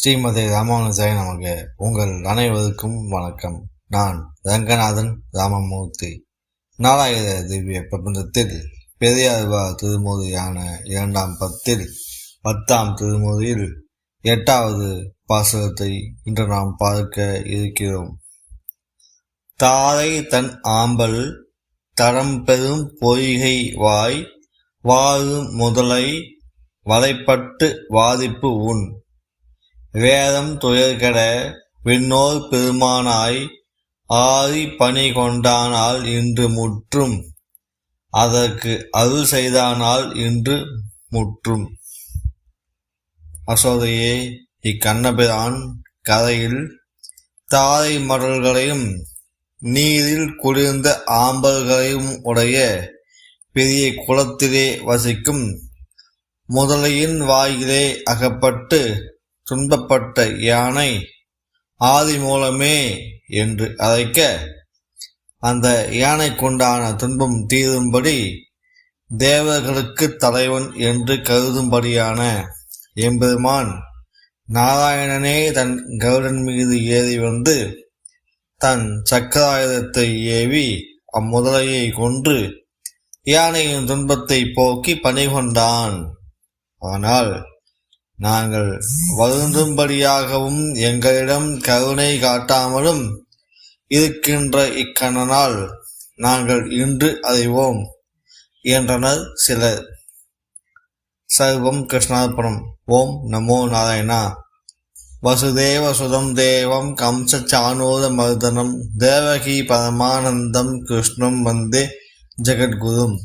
ஸ்ரீமதி ராமானுஜாய் நமக்கு உங்கள் அனைவருக்கும் வணக்கம். நான் ரங்கநாதன் ராமமூர்த்தி. நாலாயிர திவ்ய பிரபந்தத்தில் பெரியார்வா திருமொழியான இரண்டாம் பத்தில் பத்தாம் திருமுறையில் எட்டாவது பாசகத்தை இன்று நாம் பார்க்க இருக்கிறோம். தாரை தன் ஆம்பல் தரம் பெறும் பொய்கை வாய் வாழும் முதலை வலைப்பட்டு வாதிப்பு உன். வேதம் துயர்கட விண்ணோர் பெருமானாய் ஆறி பணி கொண்டானால் இன்று முற்றும். அதற்கு அருள் செய்தானால் இன்று முற்றும். அசோதையே இக்கண்ணபிரான் கரையில் தாரை மடல்களையும் நீரில் குளிர்ந்த ஆம்பல்களையும் உடைய பெரிய குளத்திலே வசிக்கும் முதலையின் வாயிலே அகப்பட்டு துன்பப்பட்ட யானை ஆதி மூலமே என்று அழைக்க அந்த யானைக்குண்டான துன்பம் தீரும்படி தேவர்களுக்கு தலைவன் என்று கருதும்படியான எம்பெருமான் நாராயணனே தன் கருடன் மீது ஏறி வந்து தன் சக்கராயுதத்தை ஏவி அம்முதலையை கொன்று யானையின் துன்பத்தை போக்கி பணி கொண்டான் ஆனால் நாங்கள் வருந்தும்படியாகவும் எங்களிடம் கருணை காட்டாமலும் இருக்கின்ற இக்கணனால் நாங்கள் இன்று அறிவோம் என்றனர் சிலர். சர்வம் கிருஷ்ணார்ப்பணம் ஓம் நமோ நாராயணா. வசுதேவ சுதம் தேவம் கம்ச சானோத மர்தனம். தேவகி பரமானந்தம் கிருஷ்ணம் வந்தே ஜெகத்குரும்.